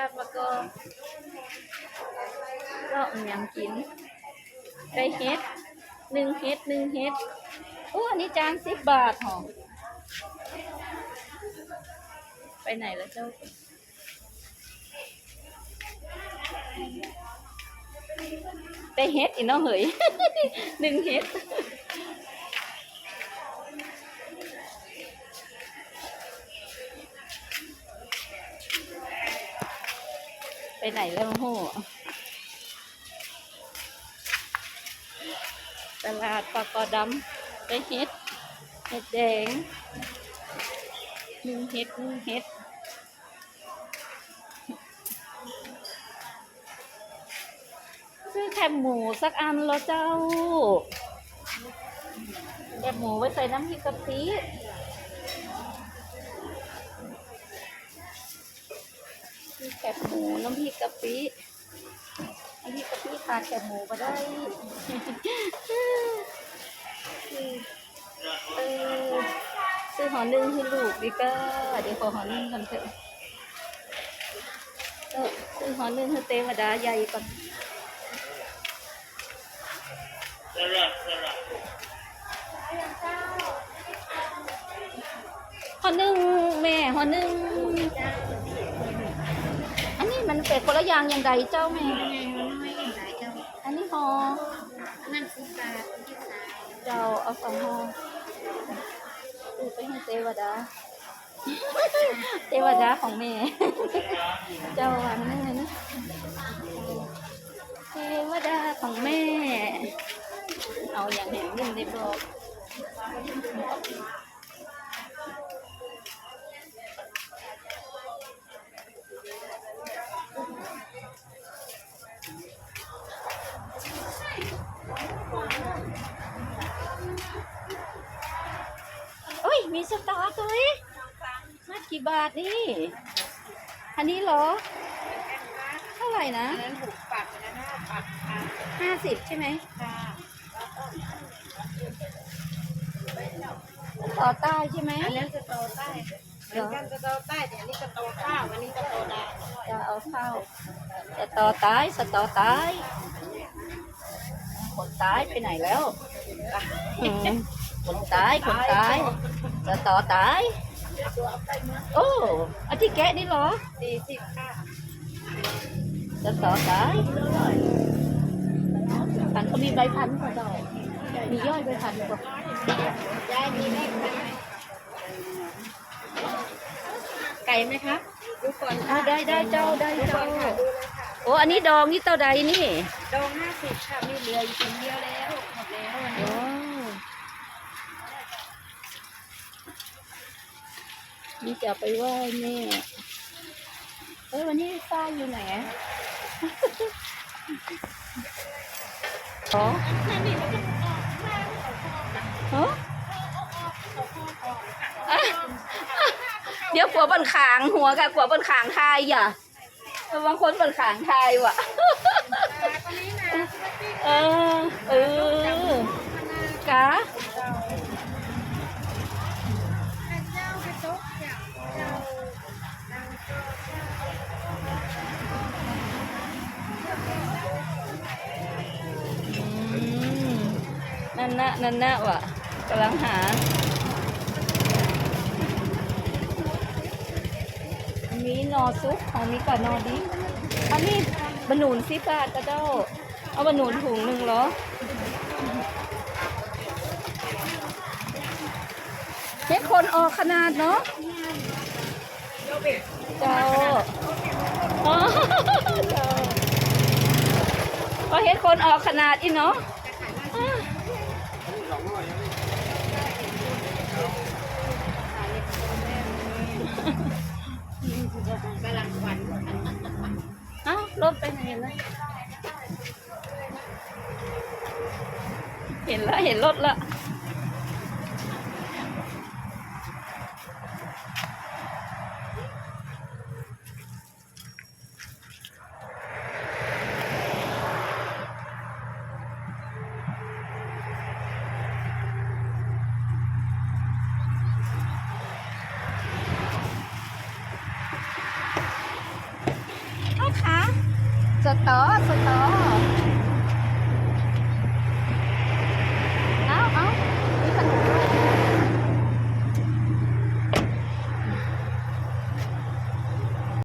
กาดมะกอกก็เอาหยังกินได้เฮ็ดหนึ่งเฮ็ดหนึ่งเฮ็ดโอ้อันนี้จานสิบบาทหอไปไหนแล้วเจ้าได้เฮ็ดอีน้องเหยหนึ่งเฮ็ด ไปไหนแล้วโหตลาดปลากอดำได้เฮ็ด เฮ็ดแดงหนึ่งเฮ็ดหนึ่งเฮ็ดซื้อแคบหมูสักอันแล้วเจ้า แคบหมูไว้ใส่น้ำพริกกะปิ ซื้อแคบหมูน้ำพริกกะปิน้ำพริกกะปิขาดแคบหมูก็ได้เออซื้อหอนึ่งให้ลูกดีก็เดี๋ยวขอหอนึ่งกันเถอะเออซื้อหอนึ่งให้เตวดาใหญ่ก่อนหอนึ่งแม่หอนึ่ง คนละอย่างอย่างใดเจ้าแม่อันนี้หอนั่นคือปลาที่สาเจ้าเอาสองหอซื้อไปให้เทวดาเทวดาของแม่ เจ้าวางนั่นเลยนะเทวดาของแม่ เอาอย่างเห็นยินได้บอก โอ้ยมีสตาร์ตัวเองมากี่บาทนี่ อันนี้เหรอ เท่าไหร่นะอันนั้นถูกปักอันนั้นห้าปักค่ะห้าสิบใช่ไหมค่ะต่อใต้ใช่ไหมอันนั้นสตอใต้เหมือนกันสตอใต้แต่อันนี้สตอข้าวอันนี้สตอดาวจะเอาเข้าจะต่อใต้สตอใต้คนใต้ไปไหนแล้วอืม คนใต้คนใต้สตอใต้โอ้อันที่แกะนี่เหรอสี่สิบค่ะสตอใต้พันเขามีใบพันธุ์เขาดอกมีย่อยใบพันธุ์บอกยายมีเลขไหมไก่ไหมคะดูก่อนอ่าค่ะได้ได้เจ้าได้ดูก่เจ้าอนค่ะดูเลยค่ะโอ้อันนี้ดองนี่เท่าใดนี่ ดองห้าสิบค่ะมีเหลืออยู่คนเดียวแล้วหมดแล้ว วันนี้โอ้นี่จะเอาไปไหว้แม่เอ้ยวันนี้ฟ้าอยู่ไหนอะอ๋อฮะอะเดี๋ยวผัวบันขางหัวกับผัวบันขางทายอย่าบางคนบันขางทายว่ะคนนี้นะเออเออ นั่นนะนั่นนะว่ะกำลังหาอันนี้นอซุปอันนี้กับนนอดิอันนี้บะหนุนสิบบาทกระเจ้า เอาบะหนุนถุงหนึ่งเหรอเฮ็ดคนออกขนาดเนาะเจ้าอ๋อเจ้าพอเฮ็ดคนออกขนาดอีเนาะ กำลังควันเอ้ารถไปไหนแล้วเห็นแล้วเห็นรถแล้ว Sợ tớ!